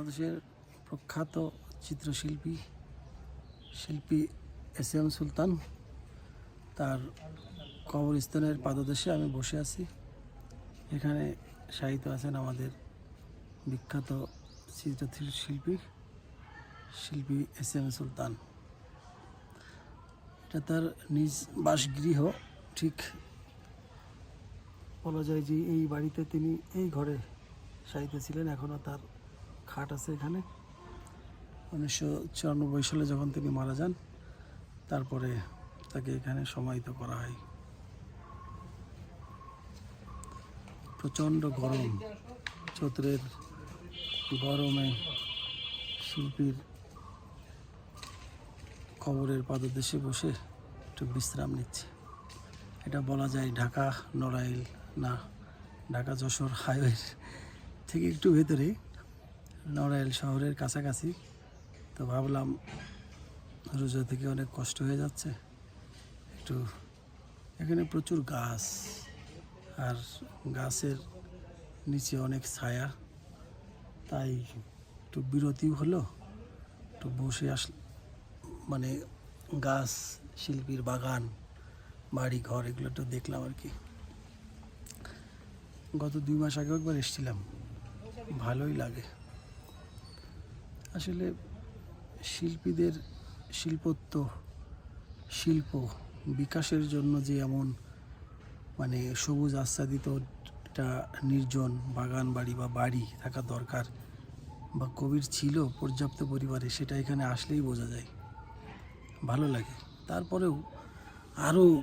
বাংলাদেশের প্রখ্যাত চিত্রশিল্পী, শিল্পী এস এম সুলতান। তার কবরস্থানের পাদদেশে আমি বসে আছি। এখানে সাহিত্য আছেন আমাদের বিখ্যাত চিত্রশিল্পী, শিল্পী এস এম সুলতান। এটা তার নিজ বাসগৃহ, ঠিক বলা যায় যে এই বাড়িতে তিনি এই ঘরে সাহিত্য ছিলেন এখনও তার খাট আছে এখানে। উনিশশো চুরানব্বই সালে যখন তিনি মারা যান, তারপরে তাকে এখানে সমাহিত করা হয়। প্রচণ্ড গরম, চৈত্রের গরমে শিল্পীর কবরের পাদদেশে বসে একটু বিশ্রাম নিচ্ছে। এটা বলা যায় ঢাকা নড়াইল না, ঢাকা যশোর হাইওয়ের থেকে একটু ভেতরে নড়াইল শহরের কাছাকাছি। তো ভাবলাম রোজা থেকে অনেক কষ্ট হয়ে যাচ্ছে। একটু এখানে প্রচুর গাছ আর গাছের নিচে অনেক ছায়া। তাই একটু বিরতিও হলো। একটু বসে আস মানে গাছ, শিল্পীর বাগান বাড়ি ঘর এগুলো একটু দেখলাম আর কি। গত দুই মাস আগে একবার এসেছিলাম। ভালোই লাগে। আসলে শিল্পীদের শিল্পত্ব, শিল্প বিকাশের জন্য যে এমন মানে সবুজ আচ্ছাদিত একটা নির্জন বাগান বাড়ি বা বাড়ি থাকা দরকার বা কবির ছিল পর্যাপ্ত পরিবারে সেটা এখানে আসলেই বোঝা যায়। ভালো লাগে। তারপরেও আরও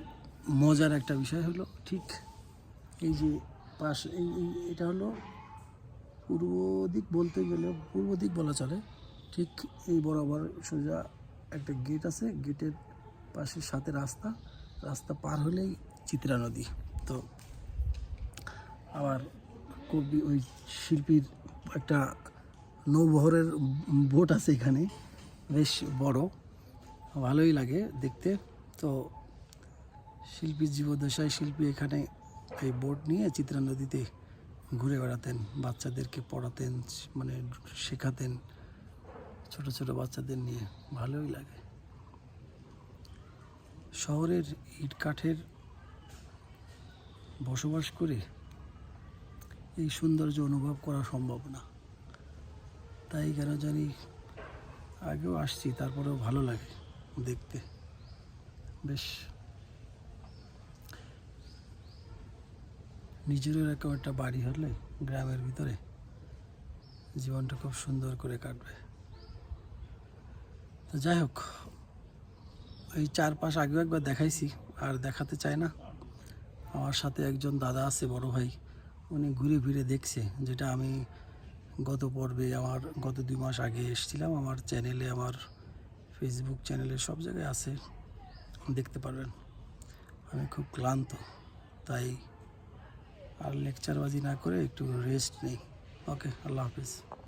মজার একটা বিষয় হলো ঠিক এই যে পাশ এই, এটা হলো পূর্ব দিক বলতে গেলে পূর্ব দিক বলা চলে, ঠিক এই বরাবর সোজা একটা গেট আছে গেটের পাশে সাথে রাস্তা রাস্তা পার হলেই চিত্রা নদী। তো আবার কবি ওই শিল্পীর একটা নৌবহরের বোট আছে এখানে, বেশ বড়, ভালোই লাগে দেখতে। তো শিল্পীর জীবদশায় শিল্পী এখানে এই বোট নিয়ে চিত্রা নদীতে ঘুরে বেড়াতেন, বাচ্চাদেরকে পড়াতেন মানে শেখাতেন, ছোট ছোট বাচ্চাদের নিয়ে। ভালোই লাগে। শহরের ইট কাঠের বসবাস করে এই সৌন্দর্য অনুভব করা সম্ভব না। তাই কেন জানি আগেও আসছি, তারপরেও ভালো লাগে দেখতে। বেশ নিজেরও এরকম একটা বাড়ি হলে গ্রামের ভিতরে জীবনটা খুব সুন্দর করে কাটবে। তো যাই হোক, এই চারপাশ আগেও একবার দেখাইছি, আর দেখাতে চায় না। আমার সাথে একজন দাদা আছে, বড় ভাই, উনি ঘুরে ফিরে দেখছে, যেটা আমি গত পর্বে আমার, গত দুই মাস আগে এসেছিলাম, আমার চ্যানেলে, আমার ফেসবুক চ্যানেলে, সব জায়গায় আছে, দেখতে পারবেন। আমি খুব ক্লান্ত, তাই আর লেকচারবাজি না করে একটু রেস্ট নেই। ওকে আল্লাহ হাফিজ।